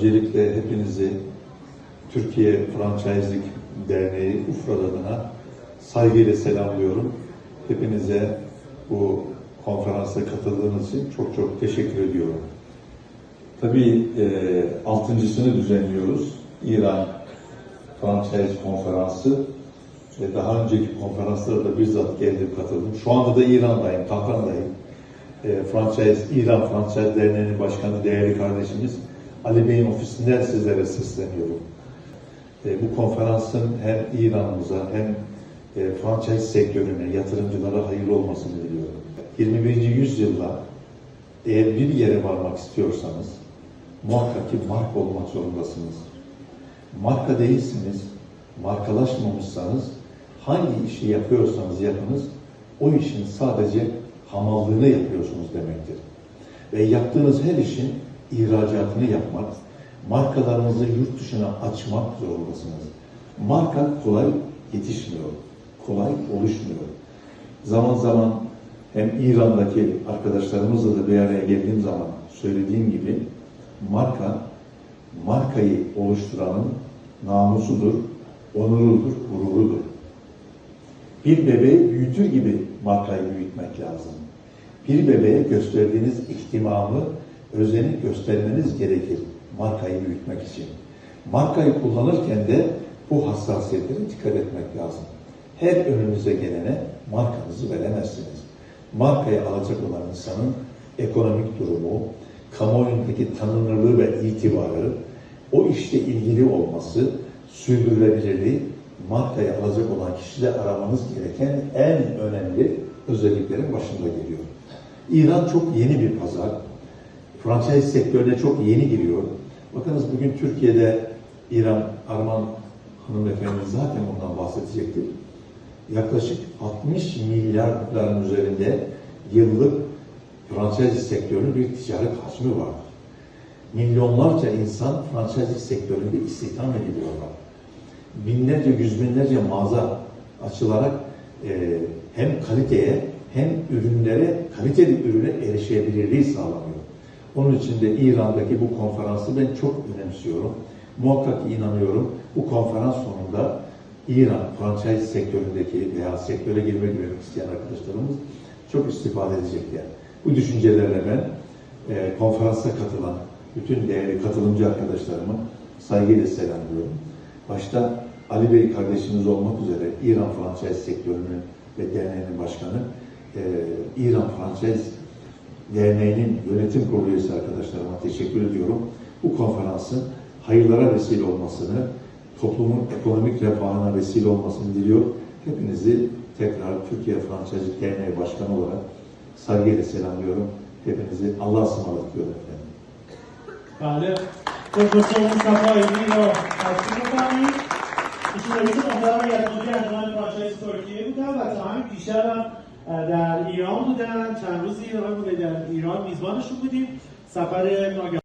Öncelikle hepinizi Türkiye Franchising Derneği UFRAD adına saygıyla selamlıyorum. Hepinize bu konferansa katıldığınız için çok çok teşekkür ediyorum. Tabii e, altıncısını düzenliyoruz. İran Franchise Konferansı. ve daha önceki konferanslara da bizzat geldim katıldım. Şu anda da İran'dayım, Tahran'dayım. E, franchise, İran Franchise Derneği'nin başkanı değerli kardeşimiz Ali Bey'in ofisinden sizlere sesleniyorum. E, bu konferansın hem İran'ımıza hem e, franchise sektörüne, yatırımcılara hayırlı olmasını diliyorum. 21. yüzyılda eğer bir yere varmak istiyorsanız muhakkak ki marka olmak zorundasınız. Marka değilsiniz, markalaşmamışsanız hangi işi yapıyorsanız yapınız o işin sadece hamallığını yapıyorsunuz demektir. Ve yaptığınız her işin ihracatını yapmak, markalarınızı yurt dışına açmak zorundasınız. Marka kolay yetişmiyor, kolay oluşmuyor. Zaman zaman hem İran'daki arkadaşlarımızla da bir araya geldiğim zaman söylediğim gibi marka, markayı oluşturanın namusudur, onurudur, gururudur. Bir bebeği büyütür gibi markayı büyütmek lazım. Bir bebeğe gösterdiğiniz ihtimamı, özeni göstermeniz gerekir markayı büyütmek için. Markayı kullanırken de bu hassasiyetlere dikkat etmek lazım. Her önünüze gelene markanızı veremezsiniz. Markayı alacak olan insanın ekonomik durumu, kamuoyundaki tanınırlığı ve itibarı, o işte ilgili olması, sürdürülebilirliği, markayı alacak olan kişide aramanız gereken en önemli özelliklerin başında geliyor. İran çok yeni bir pazar. Franchise sektörüne çok yeni giriyor. Bakınız bugün Türkiye'de İran Arman hanımefendi zaten ondan bahsedecektir. Yaklaşık 60 milyarların üzerinde yıllık franchise sektörünün bir ticaret hacmi var. Milyonlarca insan franchise sektöründe istihdam ediliyorlar. Binlerce, yüz binlerce mağaza açılarak e, hem kaliteye hem ürünlere, kaliteli ürüne erişebilirliği sağlanıyor. Onun için de İran'daki bu konferansı ben çok önemsiyorum. Muhakkak inanıyorum bu konferans sonunda İran franchise sektöründeki veya sektöre girmek isteyen arkadaşlarımız çok istifade edecekler. Bu düşüncelerle ben e, konferansa katılan bütün değerli katılımcı arkadaşlarımı saygıyla selamlıyorum. Başta Ali Bey kardeşimiz olmak üzere İran franchise sektörünün ve derneğinin başkanı, e, İran franchise Derneği'nin yönetim kurulu üyesi arkadaşlarıma teşekkür ediyorum. Bu konferansın hayırlara vesile olmasını, toplumun ekonomik refahına vesile olmasını diliyor. Hepinizi tekrar Türkiye Fransızcı Derneği Başkanı olarak saygıyla selamlıyorum. Hepinizi Allah'a ısmarladık diyorum efendim. Vale. Profesör Mustafa İlmiyor Karşılıklarını İçinde bütün odalara yer alacağız. Başlayız Türkiye'ye. Bu kadar da bir şeyler در ایران بودن چند روزی آقای در ایران میزبانشون بودیم. سفر ناگهانی